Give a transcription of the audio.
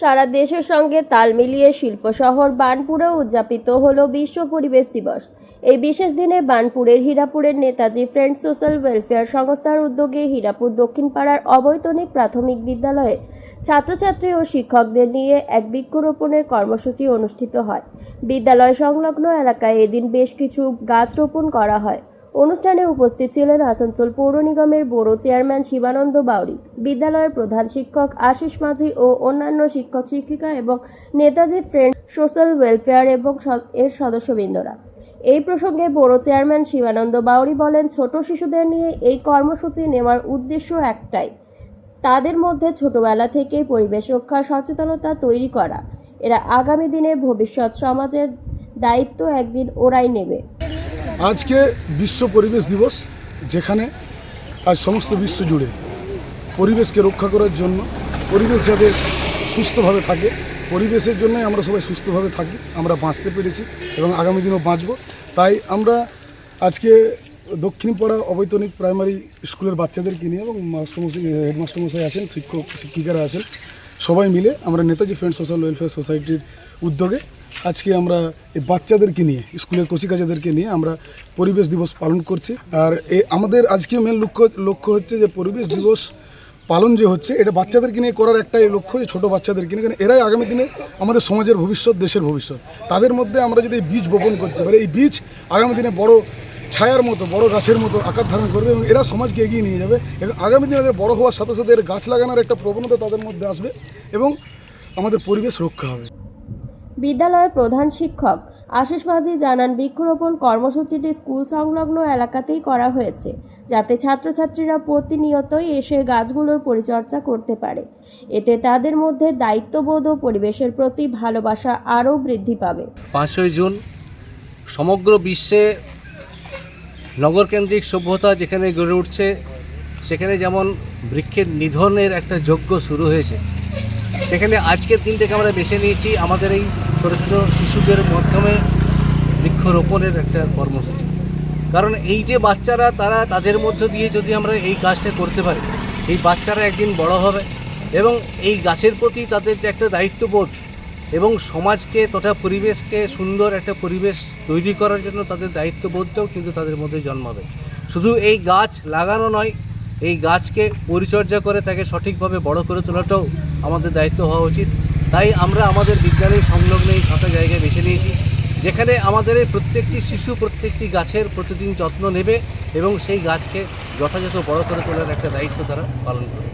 সারা দেশের সঙ্গে তাল মিলিয়ে শিল্প শহর বার্নপুরেও উদযাপিত হল বিশ্ব পরিবেশ দিবস। এই বিশেষ দিনে বার্নপুরের হীরাপুরের নেতাজি ফ্রেন্ড সোশ্যাল ওয়েলফেয়ার সংস্থার উদ্যোগে হীরাপুর দক্ষিণ পাড়ার অবৈতনিক প্রাথমিক বিদ্যালয়ে ছাত্রছাত্রী ও শিক্ষকদের নিয়ে এক বৃক্ষরোপণের কর্মসূচি অনুষ্ঠিত হয়। বিদ্যালয় সংলগ্ন এলাকায় এদিন বেশ কিছু গাছ রোপণ করা হয়। অনুষ্ঠানে উপস্থিত ছিলেন আসানসোল পৌর নিগমের বড় চেয়ারম্যান শিবানন্দ বাউরি, বিদ্যালয়ের প্রধান শিক্ষক আশিস মাঝি ও অন্যান্য শিক্ষক শিক্ষিকা এবং নেতাজি ফ্রেন্ড সোশ্যাল ওয়েলফেয়ার এবং এর সদস্যবৃন্দরা। এই প্রসঙ্গে বড় চেয়ারম্যান শিবানন্দ বাউরি বলেন, ছোট শিশুদের নিয়ে এই কর্মসূচি নেওয়ার উদ্দেশ্য একটাই। তাদের মধ্যে ছোটবেলা থেকেই পরিবেশ রক্ষার সচেতনতা তৈরি করা। এরা আগামী দিনে ভবিষ্যৎ সমাজের দায়িত্ব একদিন ওরাই নেবে। আজকে বিশ্ব পরিবেশ দিবস, যেখানে আজ সমস্ত বিশ্ব জুড়ে পরিবেশকে রক্ষা করার জন্য, পরিবেশ যাতে সুস্থভাবে থাকে, পরিবেশের জন্যই আমরা সবাই সুস্থভাবে থাকি, আমরা বাঁচতে পেরেছি এবং আগামী দিনও বাঁচব। তাই আমরা আজকে দক্ষিণপাড়া অবৈতনিক প্রাইমারি স্কুলের বাচ্চাদেরকে নিয়ে এবং মাস্টারমশাই হেডমাস্টারমশাই আছেন, শিক্ষক, শিক্ষিকারা আছেন, সবাই মিলে আমরা নেতাজি ফ্রেন্ড সোশ্যাল ওয়েলফেয়ার সোসাইটির উদ্যোগে আজকে আমরা এই বাচ্চাদেরকে নিয়ে, স্কুলের কচিকাচাদেরকে নিয়ে আমরা পরিবেশ দিবস পালন করছি। আর এ আমাদের আজকে মেন লক্ষ্য লক্ষ্য হচ্ছে যে পরিবেশ দিবস পালন যে হচ্ছে, এটা বাচ্চাদেরকে নিয়ে করার একটাই লক্ষ্য যে ছোটো বাচ্চাদেরকে নিয়ে। কারণ এরাই আগামী দিনে আমাদের সমাজের ভবিষ্যৎ, দেশের ভবিষ্যৎ। তাদের মধ্যে আমরা যদি এই বীজ বপন করতে পারি, এই বীজ আগামী দিনে বড় ছায়ার মতো, বড় গাছের মতো আকার ধারণ করবে এবং এরা সমাজকে এগিয়ে নিয়ে যাবে। এবং আগামী দিনে এদের বড় হওয়ার সাথে সাথে এর গাছ লাগানোর একটা প্রবণতা তাদের মধ্যে আসবে এবং আমাদের পরিবেশ রক্ষা হবে। বিদ্যালয়ের প্রধান শিক্ষক। আশিস মাঝি জানান, বৃক্ষরোপণ কর্মসূচিটি স্কুল সংলগ্ন এলাকাতেই করা হয়েছে, যাতে ছাত্রছাত্রীরা প্রতিনিয়তই এসে গাছগুলোর পরিচর্যা করতে পারে। এতে তাদের মধ্যে দায়িত্ববোধ ও পরিবেশের প্রতি ভালোবাসা আরও বৃদ্ধি পাবে। পাঁচই জুন, সমগ্র বিশ্বে নগরকেন্দ্রিক সভ্যতা যেখানে গড়ে উঠছে, সেখানে যেমন বৃক্ষের নিধনের একটা যজ্ঞ শুরু হয়েছে, সেখানে আজকের দিন থেকে আমরা বেছে নিয়েছি আমাদের এই ছোটো ছোটো শিশুদের মাধ্যমে বৃক্ষরোপণের একটা কর্মসূচি। কারণ এই যে বাচ্চারা, তারা তাদের মধ্য দিয়ে যদি আমরা এই কাজটা করতে পারি, এই বাচ্চারা একদিন বড় হবে এবং এই গাছের প্রতি তাদের যে একটা দায়িত্ববোধ এবং সমাজকে তথা পরিবেশকে সুন্দর একটা পরিবেশ তৈরি করার জন্য তাদের দায়িত্ববোধটাও কিন্তু তাদের মধ্যে জন্মাবে। শুধু এই গাছ লাগানো নয়, এই গাছকে পরিচর্যা করে তাকে সঠিকভাবে বড় করে তোলাটাও আমাদের দায়িত্ব হওয়া উচিত। তাই আমরা আমাদের বিজ্ঞানের সংলগ্ন এই ফাঁকা জায়গায় বেছে নিয়েছি, যেখানে আমাদের এই প্রত্যেকটি শিশু, প্রত্যেকটি গাছের প্রতিদিন যত্ন নেবে এবং সেই গাছকে যথাযথ বড় করে তোলার একটা দায়িত্ব তারা পালন করবে।